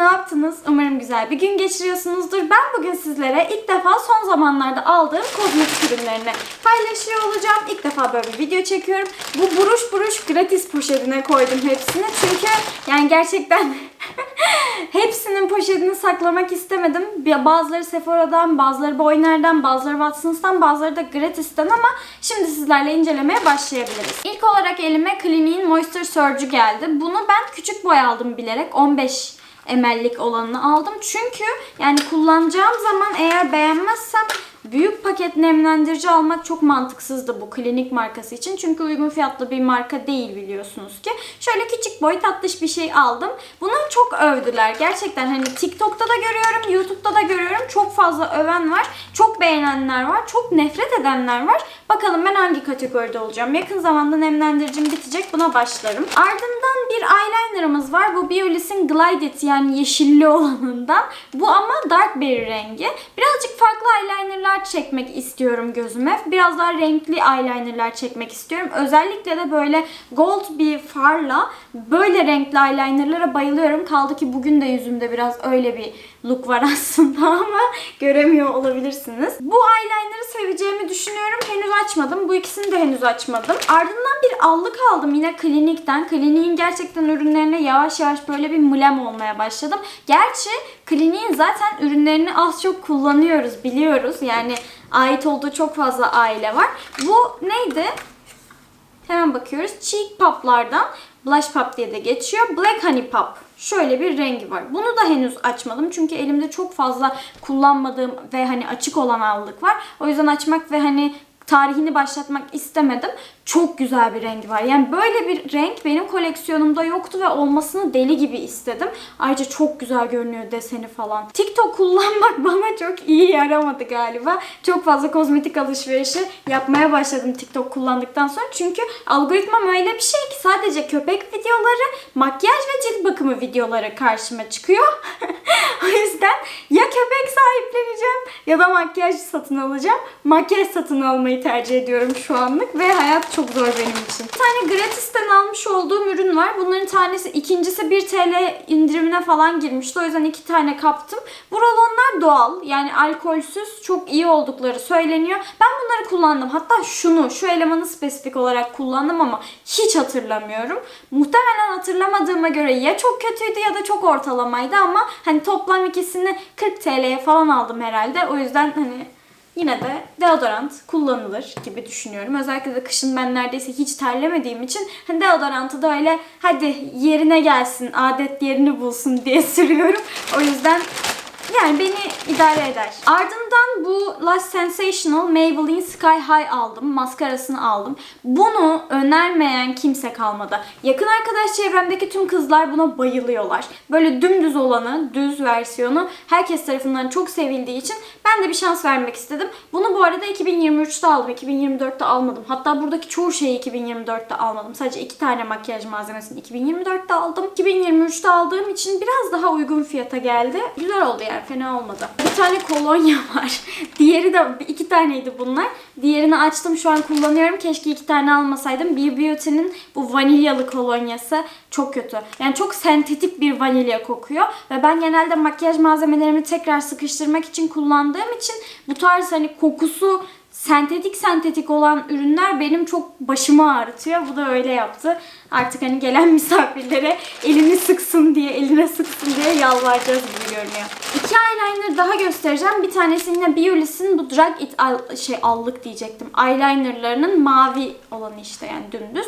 ne yaptınız? Umarım güzel bir gün geçiriyorsunuzdur. Ben bugün sizlere ilk defa son zamanlarda aldığım kozmetik ürünlerini paylaşıyor olacağım. İlk defa böyle bir video çekiyorum. Bu buruş buruş gratis poşetine koydum hepsini. Çünkü yani gerçekten hepsinin poşetini saklamak istemedim. Bazıları Sephora'dan, bazıları Boyner'den, bazıları Watsons'tan, bazıları da gratis'ten ama şimdi sizlerle incelemeye başlayabiliriz. İlk olarak elime Clinique'in Moisture Surge'ü geldi. Bunu ben küçük boy aldım bilerek. 15 ml'lik olanını aldım. Çünkü yani kullanacağım zaman eğer beğenmezsem büyük paket nemlendirici almak çok mantıksızdı bu klinik markası için. Çünkü uygun fiyatlı bir marka değil biliyorsunuz ki. Şöyle küçük boy tatlış bir şey aldım. Bunu çok övdüler. Gerçekten hani TikTok'ta da görüyorum, YouTube'da da görüyorum. Çok fazla öven var. Çok beğenenler var. Çok nefret edenler var. Bakalım ben hangi kategoride olacağım. Yakın zamanda nemlendiricim bitecek. Buna başlarım. Ardından bir eyelinerımız var. Bu Biolis'in Glide It yani yeşilli olanından. Bu ama dark berry rengi. Birazcık farklı eyelinerlar çekmek istiyorum gözüme. Biraz daha renkli eyelinerlar çekmek istiyorum. Özellikle de böyle gold bir farla böyle renkli eyelinerlara bayılıyorum. Kaldı ki bugün de yüzümde biraz öyle bir look var aslında ama göremiyor olabilirsiniz. Bu eyeliner'ı seveceğimi düşünüyorum. Henüz açmadım. Bu ikisini de henüz açmadım. Ardından bir allık aldım yine Clinique'den. Clinique'in gerçekten ürünlerine yavaş yavaş böyle bir mlem olmaya başladım. Gerçi Clinique'in zaten ürünlerini az çok kullanıyoruz, biliyoruz. Yani ait olduğu çok fazla aile var. Bu neydi? Hemen bakıyoruz. Cheek Pop'lardan Blush Pop diye de geçiyor. Black Honey Pop. Şöyle bir rengi var. Bunu da henüz açmadım. Çünkü elimde çok fazla kullanmadığım ve hani açık olan allık var. O yüzden açmak ve hani tarihini başlatmak istemedim. Çok güzel bir rengi var. Yani böyle bir renk benim koleksiyonumda yoktu ve olmasını deli gibi istedim. Ayrıca çok güzel görünüyor deseni falan. TikTok kullanmak bana çok iyi yaramadı galiba. Çok fazla kozmetik alışverişi yapmaya başladım TikTok kullandıktan sonra. Çünkü algoritmam öyle bir şey ki sadece köpek videoları, makyaj ve cilt bakımı videoları karşıma çıkıyor. o yüzden ya köpek sahipleneceğim ya da makyaj satın alacağım. Makyaj satın almayı tercih ediyorum şu anlık ve hayat çok zor benim için. Bir tane gratisten almış olduğum ürün var. Bunların tanesi ikincisi 1 TL indirimine falan girmişti. O yüzden iki tane kaptım. Bu rolonlar doğal. Yani alkolsüz çok iyi oldukları söyleniyor. Ben bunları kullandım. Hatta şunu, şu elemanı spesifik olarak kullandım ama hiç hatırlamıyorum. Muhtemelen hatırlamadığıma göre ya çok kötüydü ya da çok ortalamaydı ama hani toplam ikisini 40 TL'ye falan aldım herhalde. O yüzden hani yine de deodorant kullanılır gibi düşünüyorum. Özellikle de kışın ben neredeyse hiç terlemediğim için hani deodorantı da öyle hadi yerine gelsin, adet yerini bulsun diye sürüyorum. O yüzden yani beni idare eder. Ardından bu Lush Sensational Maybelline Sky High aldım. Maskarasını aldım. Bunu önermeyen kimse kalmadı. Yakın arkadaş çevremdeki tüm kızlar buna bayılıyorlar. Böyle dümdüz olanı, düz versiyonu herkes tarafından çok sevildiği için ben de bir şans vermek istedim. Bunu bu arada 2023'te aldım. 2024'te almadım. Hatta buradaki çoğu şeyi 2024'te almadım. Sadece iki tane makyaj malzemesini 2024'te aldım. 2023'te aldığım için biraz daha uygun fiyata geldi. Güzel oldu yani fena olmadı. Bir tane kolonya var. Diğeri de iki taneydi bunlar. Diğerini açtım şu an kullanıyorum. Keşke iki tane almasaydım. Be Beauty'nin bu vanilyalı kolonyası çok kötü. Yani çok sentetik bir vanilya kokuyor. Ve ben genelde makyaj malzemelerimi tekrar sıkıştırmak için kullandığım için bu tarz hani kokusu sentetik sentetik olan ürünler benim çok başımı ağrıtıyor. Bu da öyle yaptı. Artık hani gelen misafirlere elini sıksın diye, eline sıksın diye yalvaracağız gibi görünüyor. İki eyeliner daha göstereceğim. Bir tanesi yine Biolis'in bu Drag It al- şey allık diyecektim. Eyelinerlarının mavi olanı işte yani dümdüz.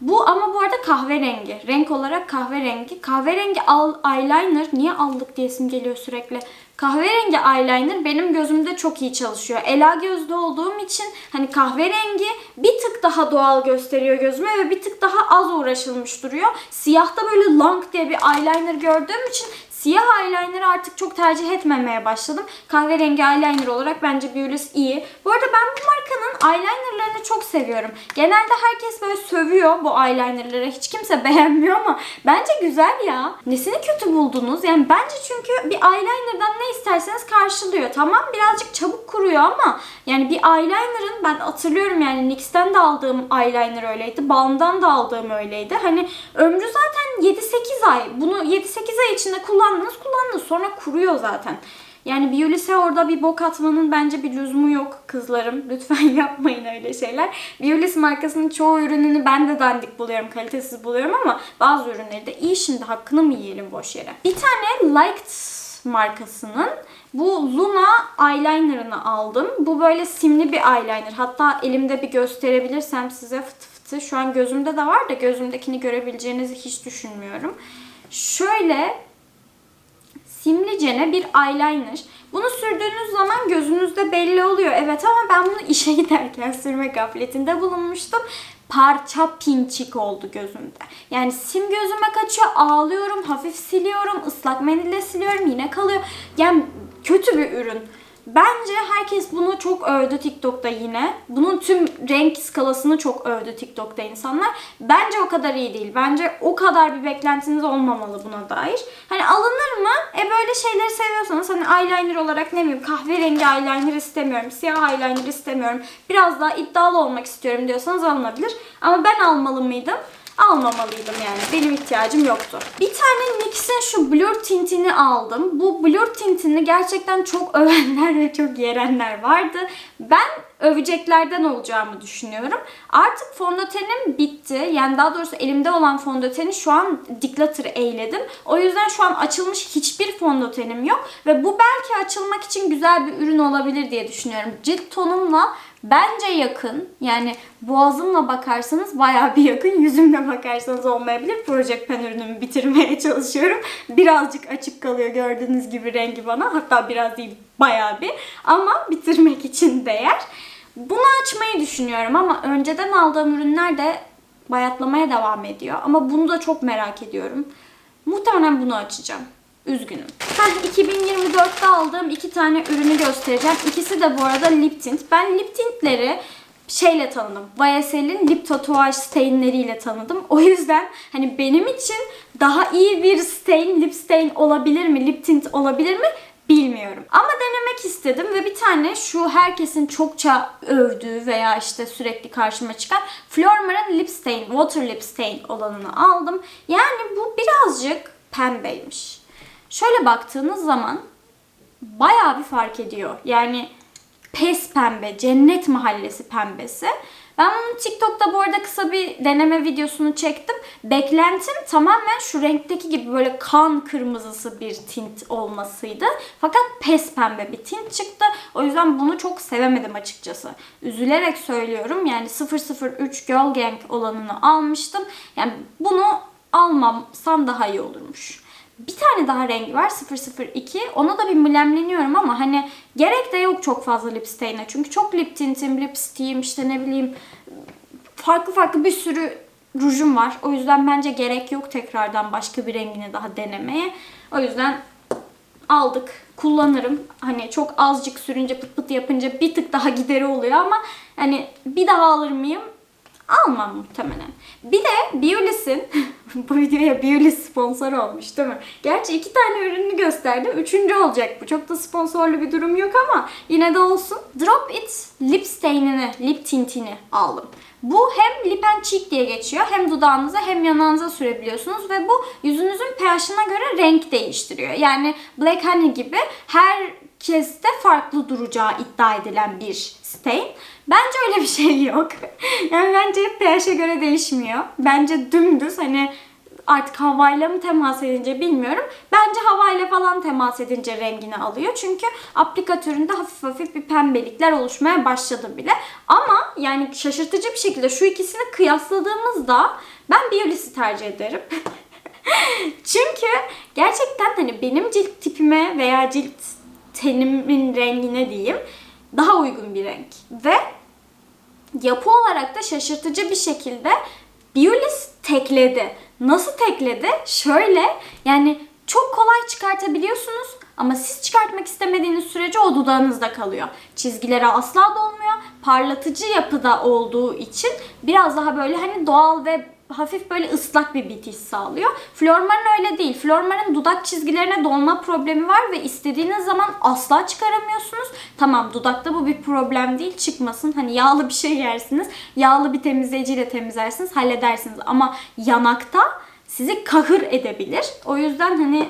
Bu ama bu arada kahverengi. Renk olarak kahverengi. Kahverengi al eyeliner niye aldık diyesim geliyor sürekli. Kahverengi eyeliner benim gözümde çok iyi çalışıyor. Ela gözlü olduğum için hani kahverengi bir tık daha doğal gösteriyor gözüme ve bir tık daha az uğraşılmış duruyor. Siyahta böyle long diye bir eyeliner gördüğüm için Siyah eyeliner artık çok tercih etmemeye başladım. Kahverengi eyeliner olarak bence Biolis iyi. Bu arada ben bu markanın eyelinerlarını çok seviyorum. Genelde herkes böyle sövüyor bu eyelinerları. Hiç kimse beğenmiyor ama bence güzel ya. Nesini kötü buldunuz? Yani bence çünkü bir eyelinerdan ne isterseniz karşılıyor. Tamam birazcık çabuk kuruyor ama yani bir eyeliner'ın ben hatırlıyorum yani NYX'ten de aldığım eyeliner öyleydi. Balm'dan da aldığım öyleydi. Hani ömrü zaten 7-8 ay. Bunu 7-8 ay içinde kullan kullandınız kullandınız sonra kuruyor zaten. Yani Biolis'e orada bir bok atmanın bence bir lüzumu yok kızlarım. Lütfen yapmayın öyle şeyler. Biolis markasının çoğu ürününü ben de dandik buluyorum, kalitesiz buluyorum ama bazı ürünleri de iyi şimdi hakkını mı yiyelim boş yere. Bir tane Liked markasının bu Luna eyeliner'ını aldım. Bu böyle simli bir eyeliner. Hatta elimde bir gösterebilirsem size fıtı fıtı. Şu an gözümde de var da gözümdekini görebileceğinizi hiç düşünmüyorum. Şöyle simlicene bir eyeliner. Bunu sürdüğünüz zaman gözünüzde belli oluyor. Evet ama ben bunu işe giderken sürme gafletinde bulunmuştum. Parça pinçik oldu gözümde. Yani sim gözüme kaçıyor, ağlıyorum, hafif siliyorum, ıslak mendille siliyorum, yine kalıyor. Yani kötü bir ürün. Bence herkes bunu çok övdü TikTok'ta yine. Bunun tüm renk skalasını çok övdü TikTok'ta insanlar. Bence o kadar iyi değil. Bence o kadar bir beklentiniz olmamalı buna dair. Hani alınır mı? E böyle şeyleri seviyorsanız hani eyeliner olarak ne bileyim kahverengi eyeliner istemiyorum, siyah eyeliner istemiyorum. Biraz daha iddialı olmak istiyorum diyorsanız alınabilir. Ama ben almalı mıydım? Almamalıydım yani. Benim ihtiyacım yoktu. Bir tane NYX'in şu blur tintini aldım. Bu blur tintini gerçekten çok övenler ve çok yerenler vardı. Ben öveceklerden olacağımı düşünüyorum. Artık fondötenim bitti. Yani daha doğrusu elimde olan fondöteni şu an declutter eyledim. O yüzden şu an açılmış hiçbir fondötenim yok. Ve bu belki açılmak için güzel bir ürün olabilir diye düşünüyorum. Cilt tonumla bence yakın. Yani boğazımla bakarsanız bayağı bir yakın. Yüzümle bakarsanız olmayabilir. Project Pen ürünümü bitirmeye çalışıyorum. Birazcık açık kalıyor gördüğünüz gibi rengi bana. Hatta biraz değil bayağı bir. Ama bitirmek için değer. Bunu açmayı düşünüyorum ama önceden aldığım ürünler de bayatlamaya devam ediyor. Ama bunu da çok merak ediyorum. Muhtemelen bunu açacağım. Üzgünüm. Heh, 2024'te aldığım iki tane ürünü göstereceğim. İkisi de bu arada lip tint. Ben lip tintleri şeyle tanıdım. YSL'in lip tatuaj stainleriyle tanıdım. O yüzden hani benim için daha iyi bir stain, lip stain olabilir mi, lip tint olabilir mi bilmiyorum. Ama denemek istedim ve bir tane şu herkesin çokça övdüğü veya işte sürekli karşıma çıkan Flormar'ın lip stain, water lip stain olanını aldım. Yani bu birazcık pembeymiş. Şöyle baktığınız zaman bayağı bir fark ediyor. Yani pes pembe, cennet mahallesi pembesi. Ben bunun TikTok'ta bu arada kısa bir deneme videosunu çektim. Beklentim tamamen şu renkteki gibi böyle kan kırmızısı bir tint olmasıydı. Fakat pes pembe bir tint çıktı. O yüzden bunu çok sevemedim açıkçası. Üzülerek söylüyorum. Yani 003 Girl Gang olanını almıştım. Yani bunu almamsam daha iyi olurmuş. Bir tane daha rengi var 002. Ona da bir mlemleniyorum ama hani gerek de yok çok fazla lip stain'e. Çünkü çok lip tintim, lipstick'im işte ne bileyim farklı farklı bir sürü rujum var. O yüzden bence gerek yok tekrardan başka bir rengini daha denemeye. O yüzden aldık. Kullanırım. Hani çok azıcık sürünce pıt pıt yapınca bir tık daha gideri oluyor ama hani bir daha alır mıyım? Almam muhtemelen. Bir de Biolis'in bu videoya Biolis sponsor olmuş değil mi? Gerçi iki tane ürünü gösterdim. Üçüncü olacak bu. Çok da sponsorlu bir durum yok ama yine de olsun. Drop It lip stain'ini, lip tintini aldım. Bu hem lip and cheek diye geçiyor. Hem dudağınıza hem yanağınıza sürebiliyorsunuz ve bu yüzünüzün pH'ına göre renk değiştiriyor. Yani Black Honey gibi herkeste farklı duracağı iddia edilen bir stain. Bence öyle bir şey yok. yani bence pH'e göre değişmiyor. Bence dümdüz hani artık havayla mı temas edince bilmiyorum. Bence havayla falan temas edince rengini alıyor. Çünkü aplikatöründe hafif hafif bir pembelikler oluşmaya başladı bile. Ama yani şaşırtıcı bir şekilde şu ikisini kıyasladığımızda ben Biolis'i tercih ederim. Çünkü gerçekten hani benim cilt tipime veya cilt tenimin rengine diyeyim daha uygun bir renk. Ve yapı olarak da şaşırtıcı bir şekilde Biolis tekledi. Nasıl tekledi? Şöyle yani çok kolay çıkartabiliyorsunuz ama siz çıkartmak istemediğiniz sürece o dudağınızda kalıyor. Çizgilere asla dolmuyor. Parlatıcı yapıda olduğu için biraz daha böyle hani doğal ve hafif böyle ıslak bir bitiş sağlıyor. Flormar'ın öyle değil. Flormar'ın dudak çizgilerine dolma problemi var ve istediğiniz zaman asla çıkaramıyorsunuz. Tamam dudakta bu bir problem değil. Çıkmasın. Hani yağlı bir şey yersiniz. Yağlı bir temizleyiciyle temizlersiniz. Halledersiniz. Ama yanakta sizi kahır edebilir. O yüzden hani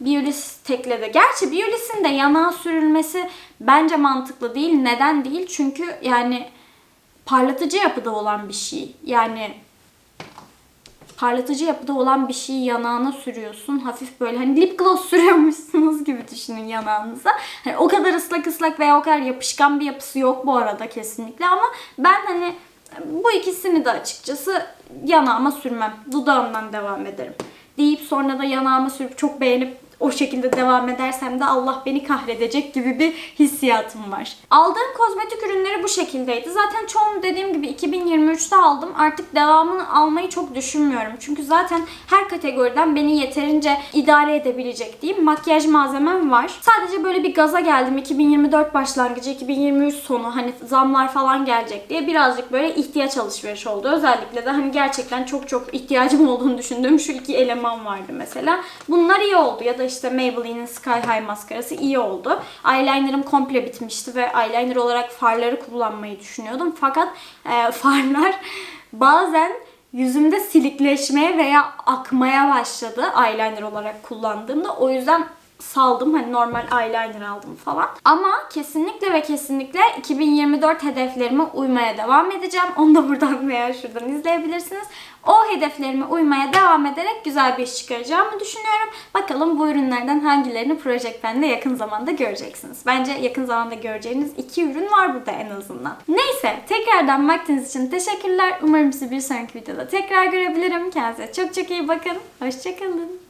Biolis tekledi. Gerçi Biolis'in de yanağa sürülmesi bence mantıklı değil. Neden değil? Çünkü yani parlatıcı yapıda olan bir şey. Yani parlatıcı yapıda olan bir şeyi yanağına sürüyorsun. Hafif böyle hani lip gloss sürüyormuşsunuz gibi düşünün yanağınıza. Hani o kadar ıslak ıslak veya o kadar yapışkan bir yapısı yok bu arada kesinlikle ama ben hani bu ikisini de açıkçası yanağıma sürmem. Dudağımdan devam ederim. Deyip sonra da yanağıma sürüp çok beğenip o şekilde devam edersem de Allah beni kahredecek gibi bir hissiyatım var. Aldığım kozmetik ürünleri bu şekildeydi. Zaten çoğunu dediğim gibi 2023'te aldım. Artık devamını almayı çok düşünmüyorum. Çünkü zaten her kategoriden beni yeterince idare edebilecek diyeyim. Makyaj malzemem var. Sadece böyle bir gaza geldim. 2024 başlangıcı, 2023 sonu hani zamlar falan gelecek diye birazcık böyle ihtiyaç alışveriş oldu. Özellikle de hani gerçekten çok çok ihtiyacım olduğunu düşündüğüm şu iki eleman vardı mesela. Bunlar iyi oldu ya da işte Maybelline'in Sky High maskarası iyi oldu. Eyelinerım komple bitmişti ve eyeliner olarak farları kullanmayı düşünüyordum. Fakat e, farlar bazen yüzümde silikleşmeye veya akmaya başladı eyeliner olarak kullandığımda. O yüzden saldım. Hani normal eyeliner aldım falan. Ama kesinlikle ve kesinlikle 2024 hedeflerime uymaya devam edeceğim. Onu da buradan veya şuradan izleyebilirsiniz. O hedeflerime uymaya devam ederek güzel bir iş çıkaracağımı düşünüyorum. Bakalım bu ürünlerden hangilerini Project Pen'de yakın zamanda göreceksiniz. Bence yakın zamanda göreceğiniz iki ürün var burada en azından. Neyse tekrardan vaktiniz için teşekkürler. Umarım sizi bir sonraki videoda tekrar görebilirim. Kendinize çok çok iyi bakın. Hoşçakalın.